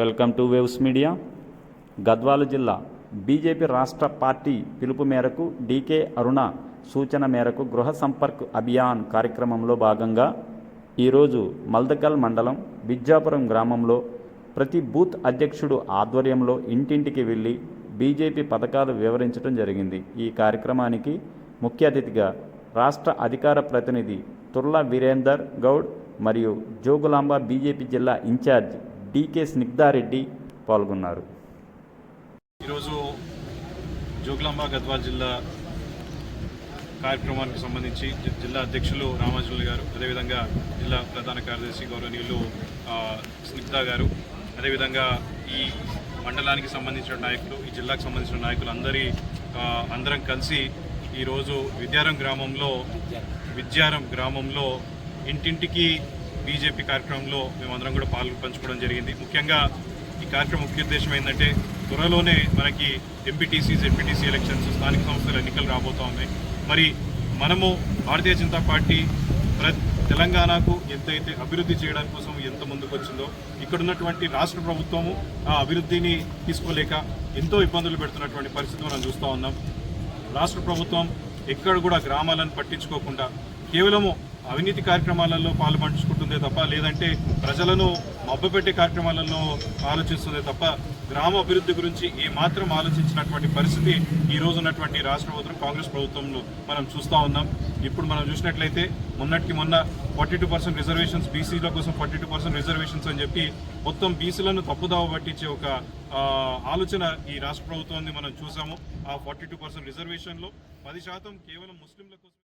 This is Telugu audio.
Welcome to waves media. Gadwal జిల్లా బీజేపీ రాష్ట్ర పార్టీ పిలుపు మేరకు డీకే అరుణ సూచన మేరకు గృహ సంపర్క్ అభియాన్ కార్యక్రమంలో భాగంగా ఈరోజు మల్దకల్ మండలం బిజ్జాపురం గ్రామంలో ప్రతి బూత్ అధ్యక్షుడు ఆధ్వర్యంలో ఇంటింటికి వెళ్ళి బీజేపీ పథకాలు వివరించడం జరిగింది. ఈ కార్యక్రమానికి ముఖ్య అతిథిగా రాష్ట్ర అధికార ప్రతినిధి తుర్లా వీరేందర్ గౌడ్ మరియు జోగులాంబ బీజేపీ జిల్లా ఇన్ఛార్జ్ డీకే స్నిగ్ధారెడ్డి పాల్గొన్నారు. ఈరోజు జోగులాంబ గద్వాల్ జిల్లా కార్యక్రమానికి సంబంధించి జిల్లా అధ్యక్షులు రామాజులు గారు అదేవిధంగా జిల్లా ప్రధాన కార్యదర్శి గౌరవనీయులు స్నిగ్ధ గారు అదేవిధంగా ఈ మండలానికి సంబంధించిన నాయకులు ఈ జిల్లాకు సంబంధించిన నాయకులు అందరి అందరం కలిసి ఈరోజు విద్యారం గ్రామంలో విద్యారం గ్రామంలో ఇంటింటికి బీజేపీ కార్యక్రమంలో మేమందరం కూడా పాలు పంచుకోవడం జరిగింది. ముఖ్యంగా ఈ కార్యక్రమం ముఖ్య ఉద్దేశం ఏంటంటే త్వరలోనే మనకి ఎంపీటీసీ జెడ్పీటీసీ ఎలక్షన్స్ స్థానిక సంస్థల ఎన్నికలు రాబోతా ఉన్నాయి. మరి మనము భారతీయ జనతా పార్టీ ప్ర తెలంగాణకు ఎంతైతే అభివృద్ధి చేయడం కోసం ఎంత ముందుకు వచ్చిందో ఇక్కడ ఉన్నటువంటి రాష్ట్ర ప్రభుత్వము ఆ అభివృద్ధిని తీసుకోలేక ఎంతో ఇబ్బందులు పెడుతున్నటువంటి పరిస్థితి మనం చూస్తూ ఉన్నాం. రాష్ట్ర ప్రభుత్వం ఎక్కడ కూడా గ్రామాలను పట్టించుకోకుండా కేవలము అవినీతి కార్యక్రమాలలో పాల్పంచుకుంటుందే తప్ప లేదంటే ప్రజలను మబ్బపెట్టే కార్యక్రమాలలో ఆలోచిస్తుందే తప్ప గ్రామ అభివృద్ధి గురించి ఏ మాత్రం ఆలోచించినటువంటి పరిస్థితి ఈ రోజు ఉన్నటువంటి రాష్ట్ర ప్రభుత్వం కాంగ్రెస్ ప్రభుత్వంలో మనం చూస్తూ ఉన్నాం. ఇప్పుడు మనం చూసినట్లయితే మొన్నటికి మొన్న ఫార్టీ టూ పర్సెంట్ రిజర్వేషన్స్ బీసీల కోసం ఫార్టీ టూ పర్సెంట్ రిజర్వేషన్స్ అని చెప్పి మొత్తం బీసీలను తప్పుదావ పట్టించే ఒక ఆలోచన ఈ రాష్ట్ర ప్రభుత్వాన్ని మనం చూసాము. ఆ ఫార్టీ టూ పర్సెంట్ రిజర్వేషన్లో పది శాతం కేవలం ముస్లింల కోసం